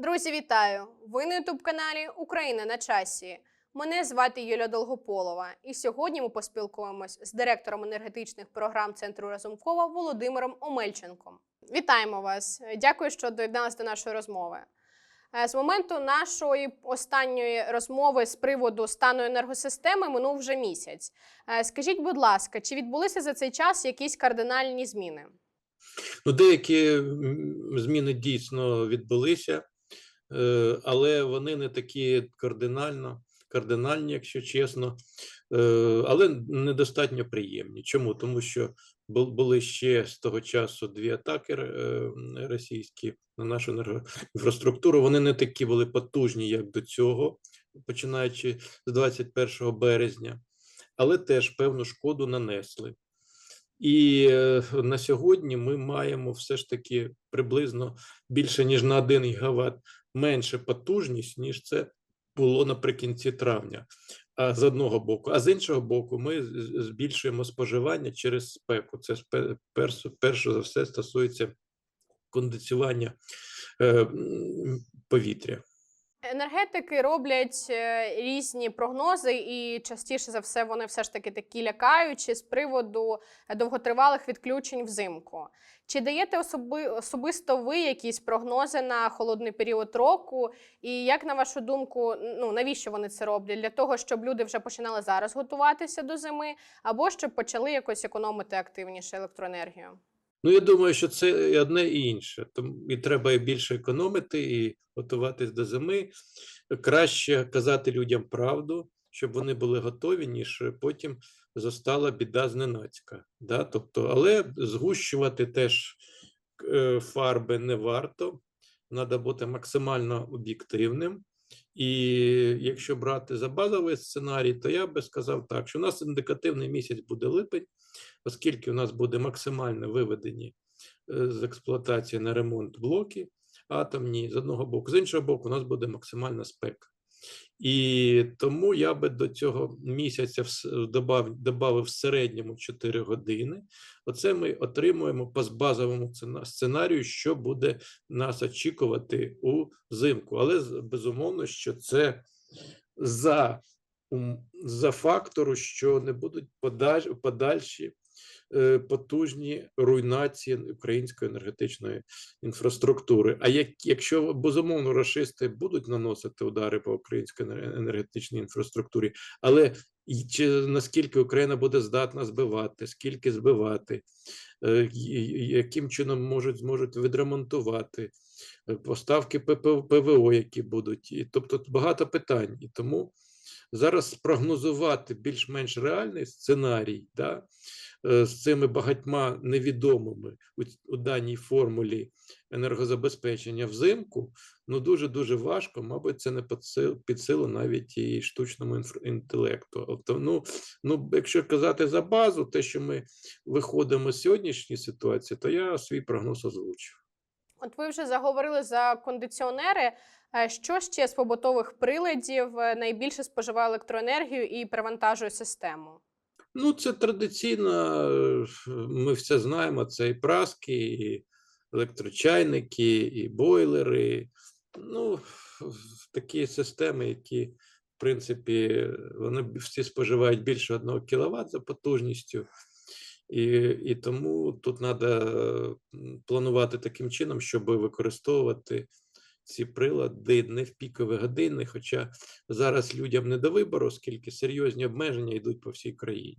Друзі, вітаю! Ви на ютуб каналі Україна на часі. Мене звати Юля Долгополова, і сьогодні ми поспілкуємось з директором енергетичних програм центру Разумкова Володимиром Омельченком. Вітаємо вас! Дякую, що доєдналися до нашої розмови. Е, З моменту нашої останньої розмови з приводу стану енергосистеми минув вже місяць. Е, Скажіть, будь ласка, чи відбулися за цей час якісь кардинальні зміни? Ну, деякі зміни дійсно відбулися, але вони не такі кардинально, кардинальні, якщо чесно, е, але недостатньо приємні. Чому? Тому що були ще з того часу дві атаки е, російські на нашу енергоінфраструктуру. Вони не такі були потужні, як до цього, починаючи з 21 березня, але теж певну шкоду нанесли. І е, на сьогодні ми маємо все ж таки приблизно більше ніж на 1 гігават менше потужність, ніж це було наприкінці травня. А з одного боку, а з іншого боку, ми збільшуємо споживання через спеку. Це перше за все стосується кондиціювання е, повітря. Енергетики роблять е, різні прогнози, і частіше за все вони все ж таки такі лякаючі з приводу довготривалих відключень взимку. Чи даєте особи, особисто ви якісь прогнози на холодний період року? І як на вашу думку, ну навіщо вони це роблять? Для того, щоб люди вже починали зараз готуватися до зими, або щоб почали якось економити активніше електроенергію? Ну, я думаю, що це і одне і інше. Тому і треба і більше економити, і готуватись до зими. Краще казати людям правду, щоб вони були готові, ніж потім застала біда зненацька. Да? Тобто, але згущувати теж е, фарби не варто. Треба бути максимально об'єктивним. І якщо брати за базовий сценарій, то я би сказав так, що у нас індикативний місяць буде липень, оскільки у нас буде максимально виведені е, з експлуатації на ремонт блоки атомні з одного боку, з іншого боку, у нас буде максимальна спека. І тому я би до цього місяця добавив в середньому 4 години. Оце ми отримуємо по базовому сценарію, що буде нас очікувати у взимку. Але безумовно, що це за, за фактору, що не будуть подаль- подальші потужні руйнації української енергетичної інфраструктури. А як, якщо безумовно рашисти будуть наносити удари по українській енер- енергетичній інфраструктурі, але чи наскільки Україна буде здатна збивати, скільки збивати, е, яким чином можуть зможуть відремонтувати е, поставки ПВО, які будуть, і тобто багато питань, і тому зараз спрогнозувати більш-менш реальний сценарій, да, е, з цими багатьма невідомими у, у даній формулі енергозабезпечення взимку, ну дуже дуже важко. Мабуть, це не під сил, під силу навіть і штучному інтелекту. Тобто, ну, ну, якщо казати за базу, те, що ми виходимо з сьогоднішньої ситуації, то я свій прогноз озвучив. От ви вже заговорили за кондиціонери. Е, Що ще з побутових приладів е, найбільше споживає електроенергію і перевантажує систему? Ну, це традиційно, е, ми все знаємо, це і праски, і електрочайники, і бойлери. Ну, такі системи, які, в принципі, вони всі споживають більше 1 кВт за потужністю. І, і тому тут треба планувати таким чином, щоб використовувати ці прилади не в пікові години, хоча зараз людям не до вибору, оскільки серйозні обмеження йдуть по всій країні.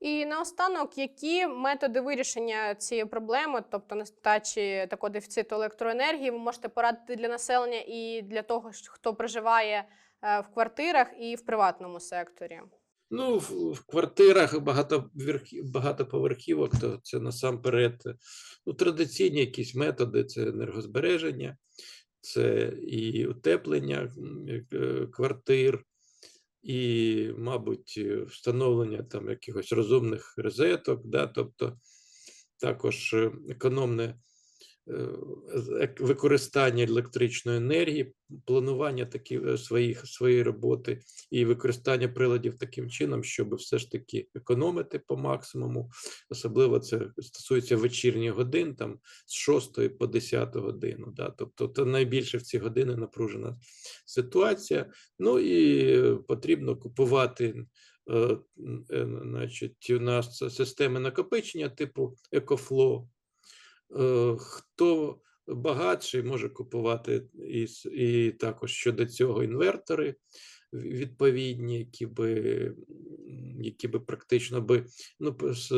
І наостанок, які методи вирішення цієї проблеми, тобто нестачі такого дефіциту електроенергії, ви можете порадити для населення і для того, хто проживає е, в квартирах і в приватному секторі? Ну, в, квартирах багатоверхі- багатоповерхівок, то це насамперед ну, традиційні якісь методи, це енергозбереження, це і утеплення е, квартир, і, мабуть, е, встановлення там якихось розумних розеток, да, тобто також е, економне використання електричної енергії, планування такі, е, своїх, своєї роботи і використання приладів таким чином, щоб все ж таки економити по максимуму. Особливо це стосується вечірніх годин, там з 6 по 10 годину. Да? Тобто то найбільше в ці години напружена ситуація. Ну і е, потрібно купувати. е, е, Значить, у нас системи накопичення типу EcoFlow. Е, Хто багатший може купувати і, і також щодо цього інвертори відповідні, які би, які би практично би ну, з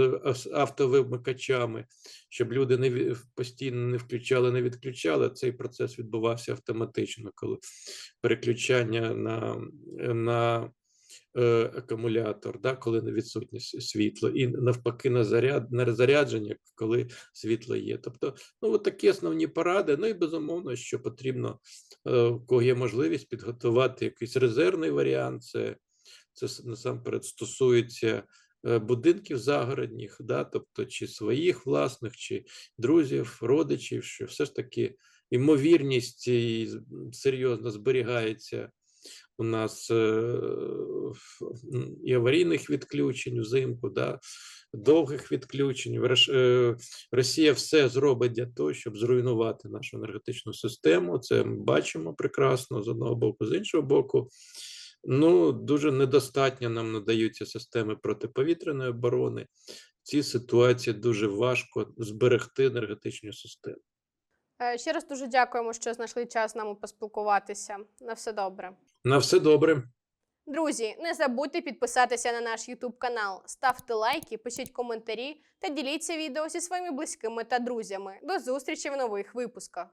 автовимикачами, щоб люди не постійно не включали, не відключали. Цей процес відбувався автоматично, коли переключання на, на акумулятор, да, коли не відсутнє світло, і навпаки на заряд на зарядження, коли світло є. Тобто, ну от такі основні поради. Ну і безумовно, що потрібно, е, у кого є можливість підготувати якийсь резервний варіант. Це, це насамперед стосується е, будинків загородніх, да, тобто чи своїх власних, чи друзів, родичів, що все ж таки ймовірність серйозно зберігається у нас е, і аварійних відключень взимку, да, довгих відключень. Е, Росія все зробить для того, щоб зруйнувати нашу енергетичну систему. Це ми бачимо прекрасно з одного боку, з іншого боку. Ну, дуже недостатньо нам надаються системи протиповітряної оборони. В цій ситуації дуже важко зберегти енергетичну систему. Е, Ще раз дуже дякуємо, що знайшли час з нами поспілкуватися. На все добре. На все добре. Друзі, не забудьте підписатися на наш YouTube канал, ставте лайки, пишіть коментарі та діліться відео зі своїми близькими та друзями. До зустрічі в нових випусках.